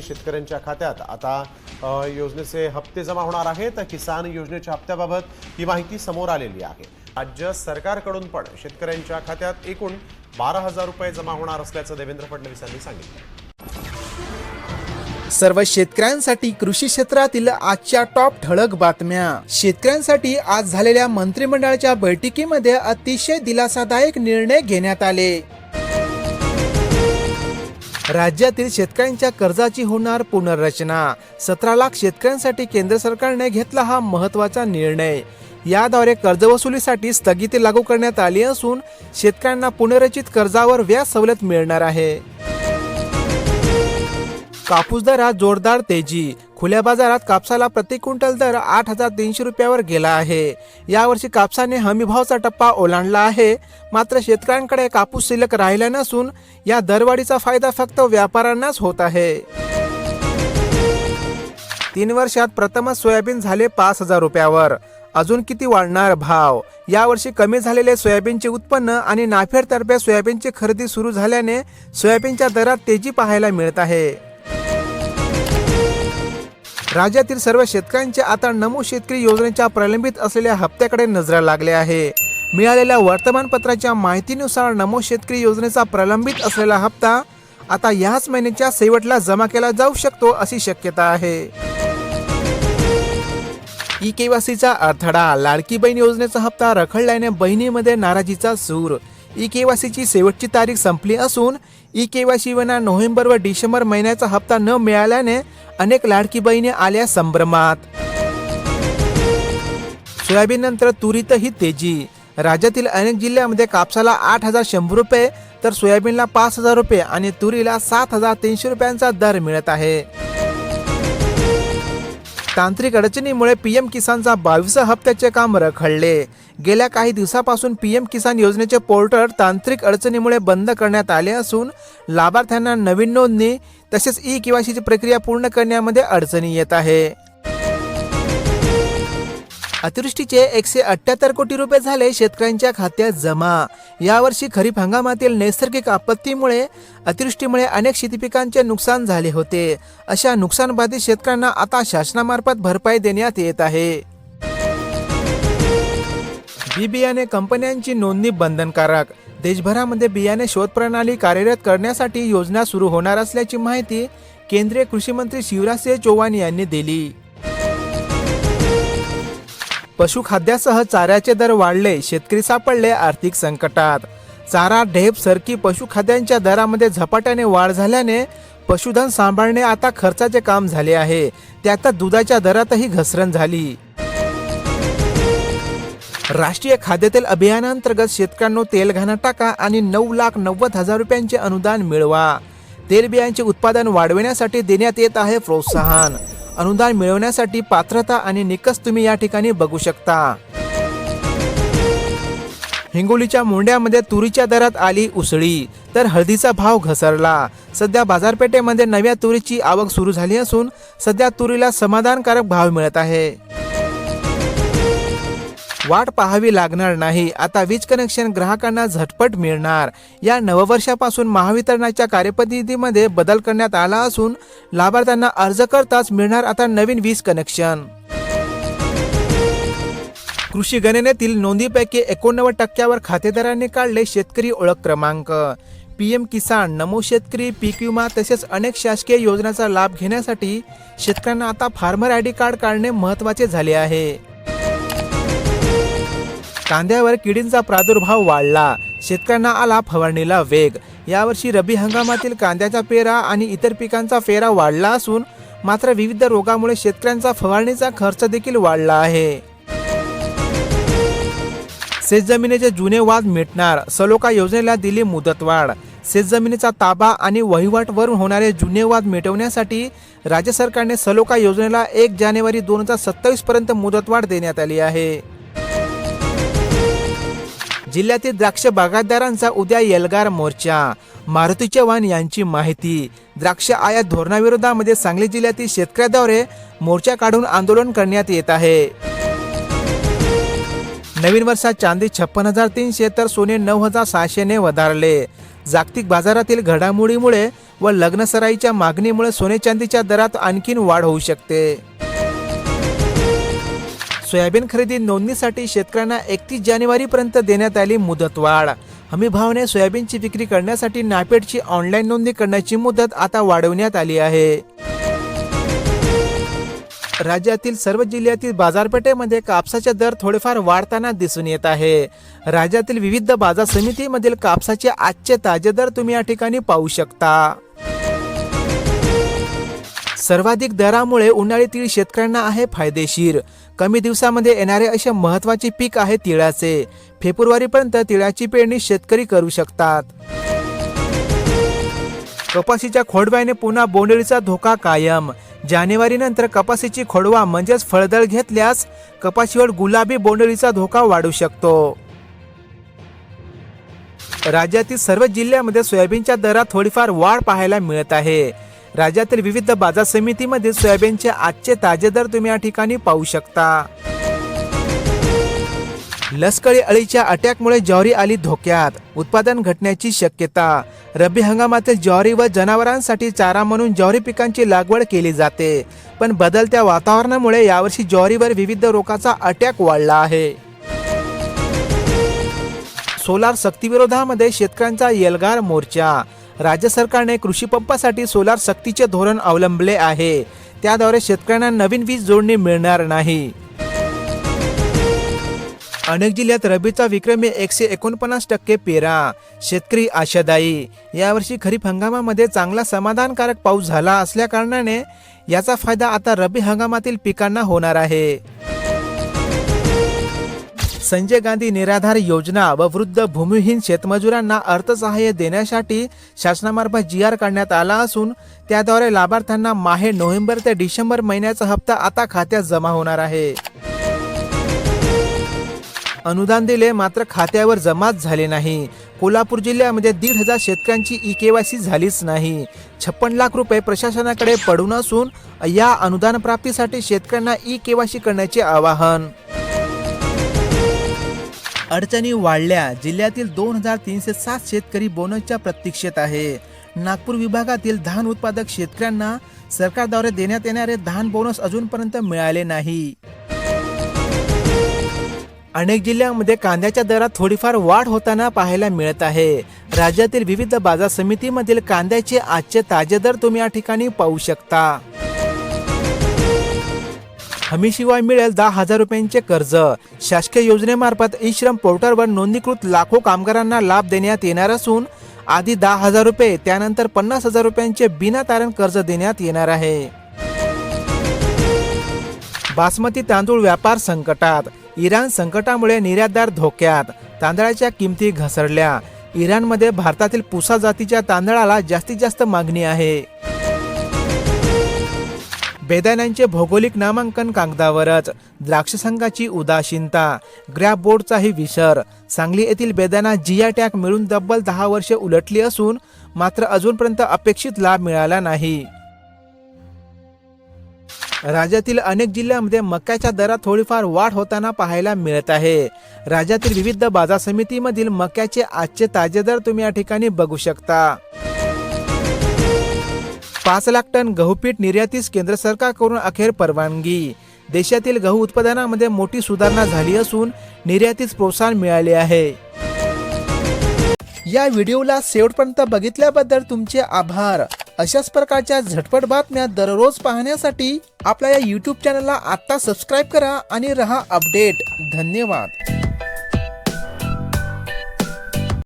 शेतकऱ्यांच्या खात्यात आता योजनेचे हप्ते जमा होणार आहेत. किसान योजनेच्या हप्त्याबाबत ही माहिती समोर आलेली आहे. राज्य सरकारकडून पण शेतकऱ्यांच्या खात्यात एकूण बारा हजार रुपये जमा होणार असल्याचं देवेंद्र फडणवीस यांनी सांगितलं. सर्व शेतकऱ्यांसाठी कृषी क्षेत्रातील आजच्या टॉप ठळक बातम्या. शेतकऱ्यांसाठी आज झालेल्या मंत्रिमंडळाच्या बैठकीमध्ये अतिशय दिलासादायक निर्णय घेण्यात आले. राज्यातील शेतकऱ्यांच्या कर्जाची होणार पुनर्रचना. सतरा लाख शेतकऱ्यांसाठी केंद्र सरकारने घेतला हा महत्त्वाचा निर्णय. याद्वारे कर्जवसुलीसाठी स्थगिती लागू करण्यात आली असून शेतकऱ्यांना पुनर्रचित कर्जावर व्याज सवलत मिळणार आहे. कापूस दरात जोरदार तेजी. खुल्या बाजारात कापसाला प्रति क्विंटल दर आठ हजार तीनशे रुपयावर गेला आहे. यावर्षी कापसाने हमीभावचा टप्पा ओलांडला आहे. मात्र शेतकऱ्यांकडे कापूस शिल्लक राहिला नसून या दरवाढीचा फायदा फक्त व्यापाऱ्यांनाच होत आहे. तीन वर्षात प्रथमच सोयाबीन झाले पाच हजार रुपयावर. अजून किती वाढणार भाव? यावर्षी कमी झालेले सोयाबीनचे उत्पन्न आणि नाफेडतर्फे सोयाबीनची खरेदी सुरू झाल्याने सोयाबीनच्या दरात तेजी पाहायला मिळत आहे. राज्यातील सर्व शेतकऱ्यांचे आता नमो शेतकरी योजनेच्या प्रलंबित असलेल्या हप्त्याकडे नजरा लागल्या आहे. मिळालेल्या वर्तमानपत्राच्या माहितीनुसार नमो शेतकरी योजनेचा प्रलंबित असलेला हप्ता आता याच महिन्याच्या शेवटला जमा केला जाऊ शकतो अशी शक्यता आहे. ई केवासीचा अडथळा लाडकी बहीण योजनेचा हप्ता रखडल्याने बहिणीमध्ये नाराजीचा सूर ई केवासीची शेवटची तारीख संपली असून ई केवासी वना नोव्हेंबर व डिसेंबर महिन्याचा हप्ता न मिळाल्याने अनेक लाडकी बहिणी आल्या संभ्रमात. सोयाबीन नंतर तुरीतही तेजी. राज्यातील अनेक जिल्ह्यामध्ये कापसाला आठ हजार शंभर रुपये तर सोयाबीनला पाच हजार रुपये आणि तुरीला सात हजार तीनशे रुपयांचा दर मिळत आहे. तांत्रिक अडचणीमुळे पीएम किसानचा बावीसा हप्त्याचे काम रखडले. गेल्या काही दिवसापासून पीएम किसान योजनेचे पोर्टल तांत्रिक अडचणीमुळे बंद करण्यात आले असून लाभार्थ्यांना नवीन नोंदणी तसेच ई केवायसीची प्रक्रिया पूर्ण करण्यामध्ये अडचणी येत आहे. अतिवृष्टीचे एकशे अठ्याहत्तर कोटी रुपये झाले शेतकऱ्यांच्या खात्यात जमा. यावर्षी खरीप हंगामातील नैसर्गिक आपत्तीमुळे अतिवृष्टीमुळे अनेक शेतीपिकांचे नुकसान झाले होते. अशा नुकसानबाधित शेतकऱ्यांना आता शासनामार्फत भरपाई देण्यात येत आहे. बी बियाणे कंपन्यांची नोंदणी बंधनकारक. देशभरामध्ये बियाणे शोध प्रणाली कार्यरत करण्यासाठी योजना सुरू होणार असल्याची माहिती केंद्रीय कृषी मंत्री शिवराज सिंह चौहान यांनी दिली. पशुखाद्यासह चाऱ्याचे दर वाढले शेतकरी सापडले आर्थिक संकटात. चारा ढेप सरकी पशुखाद्यांच्या दरामध्ये झपाट्याने वाढ झाल्याने पशुधन सांभाळणे आता खर्चाचे काम झाले आहे. त्यात दुधाच्या दरातही घसरण झाली. राष्ट्रीय खाद्यतेल अभियानांतर्गत शेतकऱ्यांनो तेलघाणा टाका आणि नऊ लाख नव्वद हजार रुपयांचे अनुदान मिळवा. तेलबियांचे उत्पादन वाढविण्यासाठी देण्यात येत आहे प्रोत्साहन. अनुदान मिळवण्यासाठी पात्रता आणि निकष तुम्ही या ठिकाणी बघू शकता. हिंगोलीच्या मोंड्यामध्ये तुरीच्या दरात आली उसळी तर हळदीचा भाव घसरला. सध्या बाजारपेठेमध्ये नव्या तुरीची आवक सुरू झाली असून सध्या तुरीला समाधानकारक भाव मिळत आहे. वाट पाहावी लागणार नाही. आता वीज कनेक्शन ग्राहकांना झटपट मिळणार. या नववर्षापासून महावितरणाच्या कार्यपद्धतीमध्ये बदल करण्यात आला असून लाभार्थ्यांना अर्ज करताच मिळणार आता नवीन वीज कनेक्शन कृषी गणनेतील नोंदीपैकी एकोणनव्वद टक्क्यावर खातेदारांनी काढले शेतकरी ओळख क्रमांक. पीएम किसान नमो शेतकरी पीक विमा तसेच अनेक शासकीय योजनांचा लाभ घेण्यासाठी शेतकऱ्यांना आता फार्मर आय डी कार्ड काढणे महत्त्वाचे झाले आहे. कांद्यावर किडींचा प्रादुर्भाव वाढला. शेतकऱ्यांना आला फवारणीला वेग. यावर्षी रब्बी हंगामातील कांद्याचा पेरा आणि इतर पिकांचा फेरा वाढला असून मात्र विविध रोगामुळे शेतकऱ्यांचा फवारणीचा खर्च देखील वाढला आहे. शेतजमिनीचे जुने वाद मिटणार. सलोका योजनेला दिली मुदतवाढ. शेतजमिनीचा ताबा आणि वहिवाटवरून होणारे जुने वाद मिटवण्यासाठी राज्य सरकारने सलोका योजनेला एक जानेवारी दोन हजार सत्तावीस पर्यंत मुदतवाढ देण्यात आली आहे. जिल्ह्यातील द्राक्ष बागायतदारांचा उद्या एल्गार मोर्चा. मारुती चव्हाण यांची माहिती. द्राक्ष आयात धोरणाविरोधामध्ये सांगली जिल्ह्यातील शेतकऱ्याद्वारे मोर्चा काढून आंदोलन करण्यात येत आहे. नवीन वर्षात चांदी छप्पन हजार तीनशे तर सोने नऊ हजार सहाशेने वधारले. जागतिक बाजारातील घडामोडीमुळे व लग्नसराईच्या मागणीमुळे सोने चांदीच्या दरात आणखीन वाढ होऊ शकते. सोयाबीन खरेदी नोंदणीसाठी शेतकऱ्यांना एकतीस जानेवारीपर्यंत देण्यात आली मुदतवाढ. हमीभावाने सोयाबीनची विक्री करण्यासाठी नापेडची ऑनलाईन नोंदणी करण्याची मुदत आता वाढवण्यात आली आहे. राज्यातील सर्व जिल्ह्यातील बाजारपेठेमध्ये कापसाचे दर थोडेफार वाढताना दिसून येत आहे. राज्यातील विविध बाजार समितीमधील कापसाचे आजचे ताजे दर तुम्ही या ठिकाणी पाहू शकता. सर्वाधिक दरामुळे उन्हाळीतील शेतकऱ्यांना आहे फायदेशीर. कमी दिवसामध्ये येणारे असे महत्त्वाचे पीक आहे तिळाचे. फेब्रुवारीपर्यंत तिळाची पेरणी शेतकरी करू शकतात. कपाशीच्या खोडव्याने पुन्हा बोंडळीचा धोका कायम. जानेवारी नंतर कपाशीची खोडवा म्हणजेच फळदळ घेतल्यास कपाशीवर गुलाबी बोंडळीचा धोका वाढू शकतो. राज्यातील सर्व जिल्ह्यामध्ये सोयाबीनच्या दरात थोडीफार वाढ पाहायला मिळत आहे. राज्यातील विविध बाजार समितीमध्ये सोयाबीनचे आजचे ताजे दर तुम्ही या ठिकाणी पाहू शकता. लष्करी अळीच्या अटॅकमुळे ज्वारी आली धोक्यात. उत्पादन घटण्याची शक्यता. रब्बी हंगामातील ज्वारी व जनावरांसाठी चारा म्हणून ज्वारी पिकांची लागवड केली जाते. पण बदलत्या वातावरणामुळे यावर्षी ज्वारीवर विविध रोगाचा अटॅक वाढला आहे. सोलार सक्तीविरोधामध्ये शेतकऱ्यांचा येलगार मोर्चा. राज्य सरकारने कृषी पंपासाठी सोलार सक्तीचे धोरण अवलंबले आहे. त्याद्वारे शेतकऱ्यांना नवीन वीज जोडणी मिळणार नाही. अनेक जिल्ह्यात रबीचा विक्रमी एकशे एकोणपन्नास टक्के पेरा. शेतकरी आशादायी. यावर्षी खरीप हंगामामध्ये चांगला समाधानकारक पाऊस झाला असल्या कारणाने याचा फायदा आता रबी हंगामातील पिकांना होणार आहे. संजय गांधी निराधार योजना व वृद्ध भूमिहीन शेतमजुरांना अर्थसहाय्य देण्यासाठी शासनामार्फत जी आर काढण्यात आला असून त्याद्वारे लाभार्थ्यांना माहे नोव्हेंबर ते डिसेंबर महिन्याचा हप्ता आता खात्यात जमा होणार आहे. अनुदान दिले मात्र खात्यावर जमाच झाले नाही. कोल्हापूर जिल्ह्यामध्ये दीड हजार शेतकऱ्यांची ई केवायसी झालीच नाही. छप्पन लाख रुपये प्रशासनाकडे पडून असून या अनुदान प्राप्तीसाठी शेतकऱ्यांना ई केवायसी करण्याचे आवाहन अडचणी वाढल्या. जिल्ह्यातील दोन हजार तीनशे सात शेतकरी बोनसच्या प्रतीक्षेत आहे. नागपूर विभागातील धान उत्पादक शेतकऱ्यांना सरकारद्वारे देण्यात येणारे धान बोनस अजूनपर्यंत मिळाले नाही. अनेक जिल्ह्यांमध्ये कांद्याच्या दरात थोडीफार वाढ होताना पाहायला मिळत आहे. राज्यातील विविध बाजार समितीमधील कांद्याचे आजचे ताजे दर तुम्ही या ठिकाणी पाहू शकता. हमीशिवाय मिळेल दहा हजार रुपयांचे कर्ज. शासकीय योजनेमार्फत ई श्रम पोर्टलवर नोंदणीकृत लाखो कामगारांना लाभ देण्यात येणार असून आधी दहा हजार रुपये त्यानंतर पन्नास हजार रुपयांचे बिना तारण कर्ज देण्यात येणार आहे. बासमती तांदूळ व्यापार संकटात. इराण संकटामुळे निर्यातदार धोक्यात. तांदळाच्या किमती घसरल्या. इराणमध्ये भारतातील पुसा जातीच्या तांदळाला जास्तीत जास्त मागणी आहे. बेदाण्यांचे भौगोलिक नामांकन कागदावरच. द्राक्ष संघाची उदासीनता ग्रॅप बोर्डचाही विसर. सांगली येथील बेदाना जिया टॅग मिळून तब्बल दहा वर्षे उलटली असून मात्र अजूनपर्यंत अपेक्षित लाभ मिळाला नाही. राज्यातील अनेक जिल्ह्यांमध्ये मक्याच्या दरात थोडीफार वाढ होताना पाहायला मिळत आहे. राज्यातील विविध बाजार समितीमधील मक्याचे आजचे ताजे दर तुम्ही या ठिकाणी बघू शकता. पाच लाख टन गहू पीठ निर्यातीस केंद्र सरकारकडून अखेर परवानगी. देशातील गहू उत्पादनामध्ये मोठी सुधारणा झाली असून निर्यातीस प्रोत्साहन मिळाले आहे. या व्हिडिओला शेवटपर्यंत बघितल्याबद्दल तुमचे आभार. अशाच प्रकारच्या झटपट बातम्या दररोज पाहण्यासाठी आपल्या या यूट्यूब चॅनलला आत्ता सबस्क्राईब करा आणि रहा अपडेट धन्यवाद.